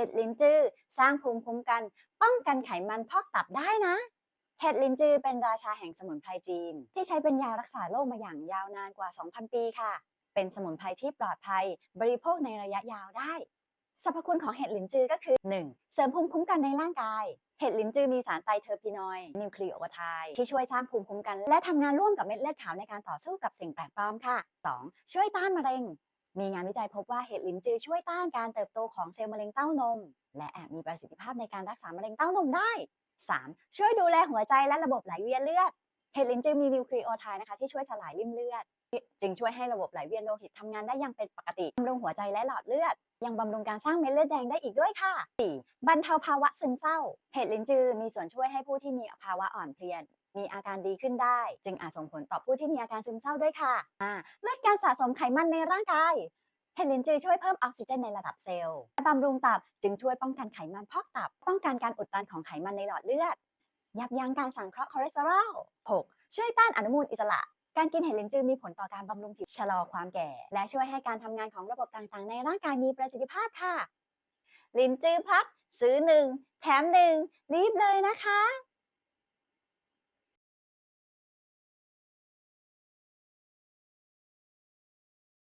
เห็ดลินจือสร้างภูมิคุ้มกัน ป้องกันไขมันพอกตับได้นะ เห็ดลินจือเป็นราชาแห่งสมุนไพรจีน ที่ใช้เป็นยารักษาโรคมาอย่างยาวนานกว่า 2,000 ปีค่ะ เป็นสมุนไพรที่ปลอดภัย บริโภคในระยะยาวได้สรรพคุณของเห็ดลินจือก็คือ 1. เสริมภูมิคุ้มกันในร่างกาย เห็ดลินจือมีสารไตรเทอร์พีนอยด์นิวคลีโอไทด์ที่ช่วยสร้างภูมิคุ้มกัน และทำงานร่วมกับเม็ดเลือดขาวในการต่อสู้กับสิ่งแปลกปลอมค่ะ 2. ช่วยต้านมะเร็ง มีงานวิจัยพบว่าเห็ดลินจือช่วยต้านการเติบโตของเซลล์มะเร็งเต้านม และอาจมีประสิทธิภาพในการรักษามะเร็งเต้านมได้ 3. ช่วยดูแลหัวใจและระบบไหลเวียนเลือด เห็ดลินจือมีนิวคลีโอไทด์นะคะที่ช่วยสลายริ่มเลือด จึงช่วยให้ระบบไหลเวียนโลหิตทำงานได้อย่างเป็นปกติบำรุงหัวใจและหลอดเลือด ยังบำรุงการสร้างเม็ดเลือดแดงได้อีกด้วยค่ะ 4. บรรเทาภาวะซึมเศร้า เห็ดลินจือมีส่วนช่วยให้ผู้ที่มีภาวะอ่อนเพลียมีอาการดีขึ้นได้ จึงอาจส่งผลต่อผู้ที่มีอาการซึมเศร้าด้วยค่ะอ่าลดการสะสมไขมันในร่างกายเห็ดลินจือช่วยเพิ่มออกซิเจนในระดับเซลล์และบำรุงตับจึงช่วยป้องกันไขมันพอกตับ ป้องกันการอุดตันของไขมันในหลอดเลือด ยับยั้งการสังเคราะห์คอเลสเตอรอล 6. ช่วยต้านอนุมูลอิสระ การกินเห็ดลินจือมีผลต่อการบำรุงผิวชะลอความแก่ และช่วยให้การทำงานของระบบต่างๆ ในร่างกายมีประสิทธิภาพค่ะ ลินจือพลัสซื้อหนึ่งแถมหนึ่งรีบเลยนะคะ